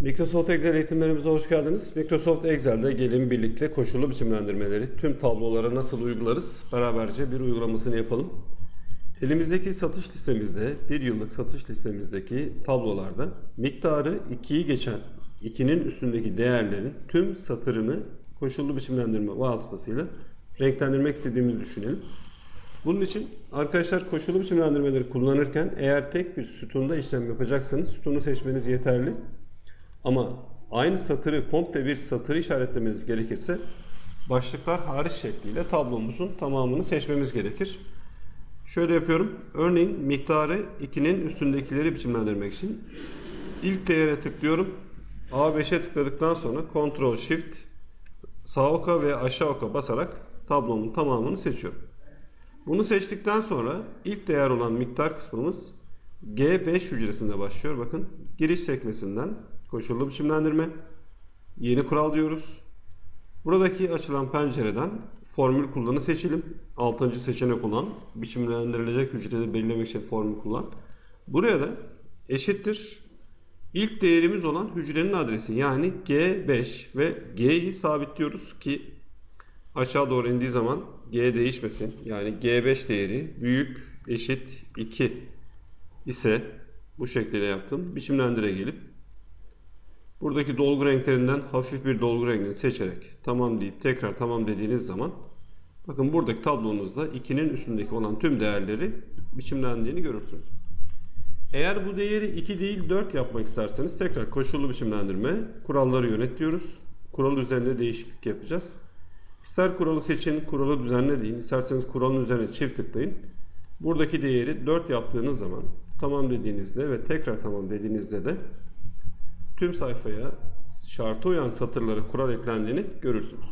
Microsoft Excel eğitimlerimize hoş geldiniz. Microsoft Excel'de gelin birlikte koşullu biçimlendirmeleri tüm tablolara nasıl uygularız? Beraberce bir uygulamasını yapalım. Elimizdeki satış listemizde, bir yıllık satış listemizdeki tablolarda miktarı 2'yi geçen 2'nin üstündeki değerlerin tüm satırını koşullu biçimlendirme vasıtasıyla renklendirmek istediğimizi düşünelim. Bunun için arkadaşlar koşullu biçimlendirmeleri kullanırken eğer tek bir sütunda işlem yapacaksanız sütunu seçmeniz yeterli. Ama aynı satırı komple bir satırı işaretlemeniz gerekirse başlıklar hariç şekliyle tablomuzun tamamını seçmemiz gerekir. Şöyle yapıyorum. Örneğin miktarı 2'nin üstündekileri biçimlendirmek için ilk değere tıklıyorum. A5'e tıkladıktan sonra Ctrl Shift sağ oka ve aşağı oka basarak tablomun tamamını seçiyorum. Bunu seçtikten sonra ilk değer olan miktar kısmımız G5 hücresinde başlıyor. Bakın giriş sekmesinden koşullu biçimlendirme yeni kural diyoruz. Buradaki açılan pencereden formül kullanı seçelim. 6. seçenek olan biçimlendirilecek hücreleri belirlemek için formül kullan. Buraya da eşittir ilk değerimiz olan hücrenin adresi yani G5 ve G'yi sabitliyoruz ki aşağı doğru indiği zaman G değişmesin. Yani G5 değeri büyük eşit 2 ise bu şekilde yaptım. Biçimlendire gelip buradaki dolgu renklerinden hafif bir dolgu rengini seçerek tamam deyip tekrar tamam dediğiniz zaman bakın buradaki tablonuzda 2'nin üstündeki olan tüm değerleri biçimlendiğini görürsünüz. Eğer bu değeri 2 değil 4 yapmak isterseniz tekrar koşullu biçimlendirme kuralları yönet diyoruz. Kural üzerinde değişiklik yapacağız. İster kuralı seçin, kuralı düzenle deyin. İsterseniz kuralın üzerine çift tıklayın. Buradaki değeri 4 yaptığınız zaman tamam dediğinizde ve tekrar tamam dediğinizde de tüm sayfaya şarta uyan satırlara kural eklendiğini görürsünüz.